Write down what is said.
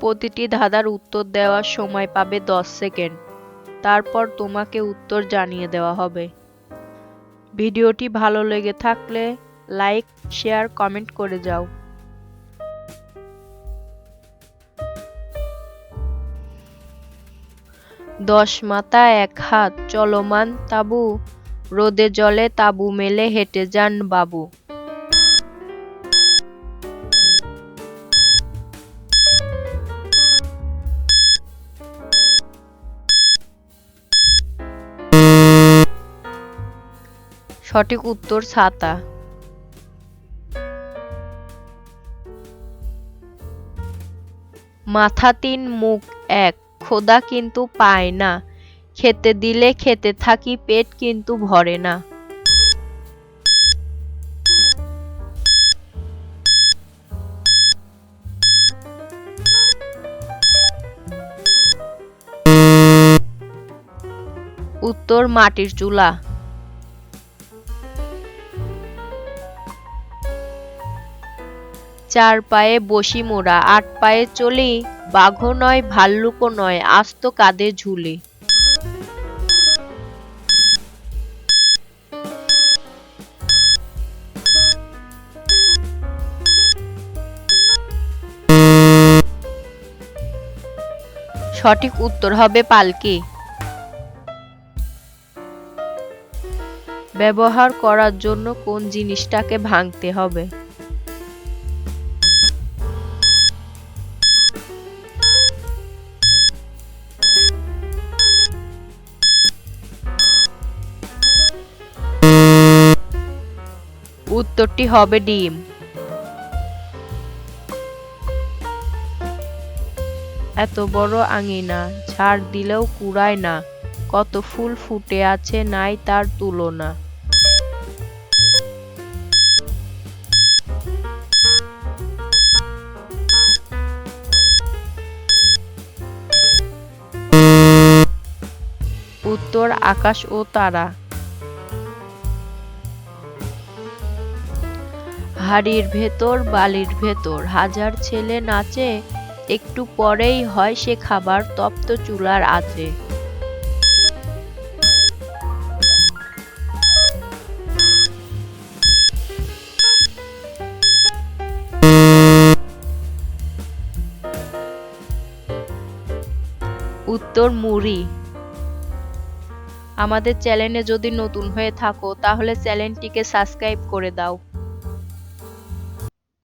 প্রতিটি ধাঁধার উত্তর দেওয়ার সময় পাবে দশ সেকেন্ড। তারপর তোমাকে উত্তর জানিয়ে দেওয়া হবে। ভিডিওটি ভালো লেগে থাকলে লাইক, শেয়ার, কমেন্ট করে যাও। দশ মাথা, এক হাত, চলমান তাবু। রোদে জলে তাবু মেলে হেঁটে যান বাবু। সঠিক উত্তর ছাতা মাথা তিন, মুখ এক। খোদা কিন্তু পায় না। খেতে দিলে খেতে থাকি, পেট কিন্তু ভরে না। উত্তর মাটির চুলা। চার পায়ে বসি মোরা, আট পায়ে চলি, বাঘও নয়, ভাল্লুকও নয়, আস্ত কাঁধে ঝুলি। সঠিক উত্তর হবে পালকি। ব্যবহার করার জন্য কোন জিনিসটাকে ভাঙতে হবে? উত্তরটি হবে ডিম। এত বড় আঙিনা, ঝাড় দিলেও কুড়ায় না। কত ফুল ফুটে আছে নাই তার তুলনা। উত্তর আকাশ ও তারা। হাড়ির ভেতর, বালির ভেতর। হাজার ছেলে নাচে, একটু পরেই হয় সে খাবার তপ্ত চুলার আছে উত্তর, মুড়ি। আমাদের চ্যানেলে যদি নতুন হয়ে থাকো, তাহলে চ্যানেলটিকে সাবস্ক্রাইব করে দাও।